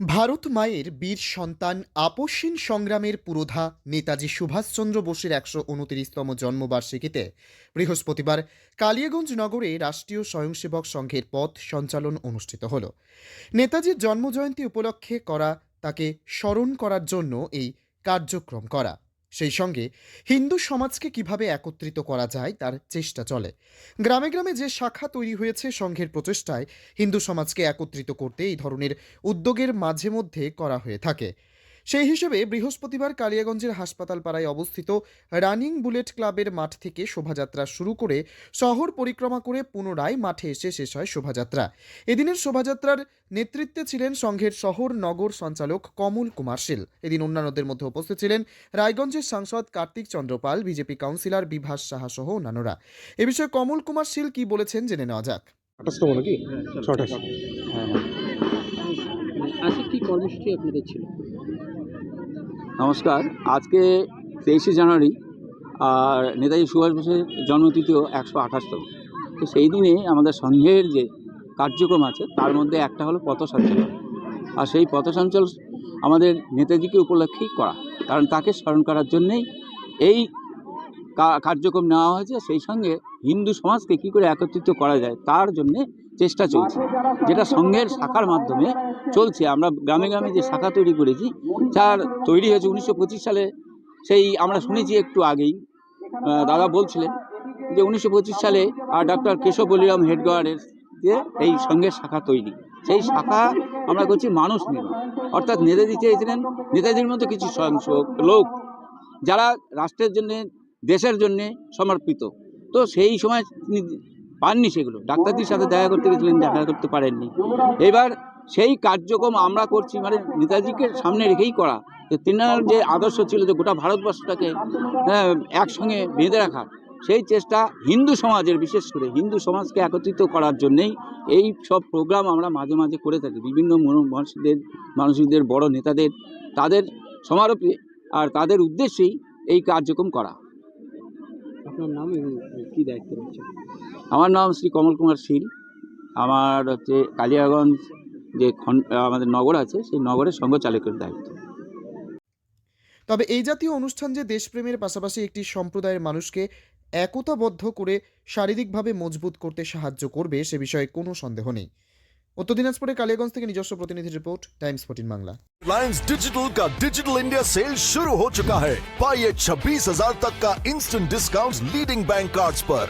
ভারত মায়ের বীর সন্তান আপসীন সংগ্রামের পুরোধা নেতাজি সুভাষচন্দ্র বোসের একশো উনতিরিশতম জন্মবার্ষিকীতে বৃহস্পতিবার কালিয়াগঞ্জ নগরে রাষ্ট্রীয় স্বয়ংসেবক সংঘের পথ সঞ্চালন অনুষ্ঠিত হল। নেতাজির জন্মজয়ন্তী উপলক্ষে করা, তাকে স্মরণ করার জন্য এই কার্যক্রম করা। সেই সঙ্গে হিন্দু সমাজকে কীভাবে একত্রিত করা যায় তার চেষ্টা চলে। গ্রামে গ্রামে যে শাখা তৈরি হয়েছে সংঘের প্রচেষ্টায় হিন্দু সমাজকে একত্রিত করতে এই ধরনের উদ্যোগের মাঝে মধ্যে করা হয়ে থাকে। সেই হিসেবে বৃহস্পতিবার কালিয়াগঞ্জের হাসপাতাল পাড়ায় অবস্থিত রানিং বুলেট ক্লাবের মাঠ থেকে শোভাযাত্রা শুরু করে শহর পরিক্রমা করে পুনরায় মাঠে এসে শেষ হয় শোভাযাত্রা। এদিনের শোভাযাত্রার নেতৃত্বে ছিলেন সংঘের শহর নগর সঞ্চালক কমল কুমার শীল এদিন অন্যান্যদের মধ্যে উপস্থিত ছিলেন রায়গঞ্জের সাংসদ কার্তিক চন্দ্রপাল বিজেপি কাউন্সিলর বিভাস সাহা সহ অন্যান্যরা। এ বিষয়ে কমল কুমার শীল কি বলেছেন জেনে নেওয়া যাক। আঠাশতম নাকি? ছটাশ কি কর্মসূচি আপনাদের ছিল? নমস্কার। আজকে তেইশে জানুয়ারি আর নেতাজি সুভাষ বোসের জন্মতিথিও একশো আঠাশতম। তো সেই দিনে আমাদের সংঘের যে কার্যক্রম আছে, তার মধ্যে একটা হলো পথসঞ্চালন। আর সেই পথসঞ্চল আমাদের নেতাজিকে উপলক্ষেই করা। কারণ তাকে স্মরণ করার জন্যেই এই কার্যক্রম নেওয়া হয়েছে। সেই সঙ্গে হিন্দু সমাজকে কী করে একত্রিত করা যায়, তার জন্যে চেষ্টা চলছে। যেটা সংঘের শাখার মাধ্যমে চলছে। আমরা গ্রামে গ্রামে যে শাখা তৈরি করেছি, যার তৈরি হয়েছে উনিশশো পঁচিশ সালে। সেই আমরা শুনেছি একটু আগেই। দাদা বলছিলেন যে উনিশশো পঁচিশ সালে আর ডক্টর কেশব বলিরাম হেডগোয়ারের দিয়ে এই সঙ্গের শাখা তৈরি। সেই শাখা আমরা করছি মানুষ নির্মাণ অর্থাৎ নেতাজি চেয়েছিলেন, নেতাজির মতো কিছু স্বয়ংসেবক লোক যারা রাষ্ট্রের জন্যে, দেশের জন্যে সমর্পিত। তো সেই সময় তিনি পাননি সেগুলো। ডাক্তারদের সাথে দেখা করতে গেছিলেন দেখা করতে পারেননি। এবার সেই কার্যক্রম আমরা করছি মানে নেতাজিকে সামনে রেখেই করা। যে তেনার যে আদর্শ ছিল যে গোটা ভারতবর্ষটাকে হ্যাঁ, একসঙ্গে বেঁধে রাখা সেই চেষ্টা হিন্দু সমাজের বিশেষ করে হিন্দু সমাজকে একত্রিত করার জন্যেই এই সব প্রোগ্রাম আমরা মাঝে মাঝে করে থাকি। বিভিন্ন মনো- মানুষদের মানুষদের বড় নেতাদের তাদের সমারোপে আর তাদের উদ্দেশ্যেই এই কার্যক্রম করা। আপনার নাম এবং কি দায়িত্ব রয়েছে? আমার নাম শ্রী কমল কুমার শীল আমার হচ্ছে কালিয়াগঞ্জ যে খন আমাদের নগর আছে সেই নগরের সঙ্গ চালকের দায়িত্ব তবে এই জাতীয় অনুষ্ঠান যে দেশপ্রেমের পাশাপাশি একটি সম্প্রদায়ের মানুষকে একতাবদ্ধ করে শারীরিকভাবে মজবুত করতে সাহায্য করবে সে বিষয়ে কোনো সন্দেহ নেই উত্তর দিনাজপুরে কালিয়াগঞ্জ থেকে নিজস্ব প্রতিনিধি report Times fourteen Bangla Reliance digital का डिजिटल इंडिया सेल शुरू हो चुका है पाइए छब्बीस हजार तक का instant discount leading bank cards पर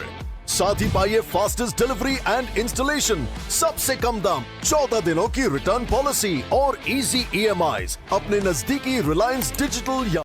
साथ ही पाइए फास्टेस्ट डिलीवरी एंड इंस्टॉलेशन सबसे कम दाम, चौदह दिनों की रिटर्न पॉलिसी और इजी ईएमआई अपने नजदीकी रिलायंस डिजिटल या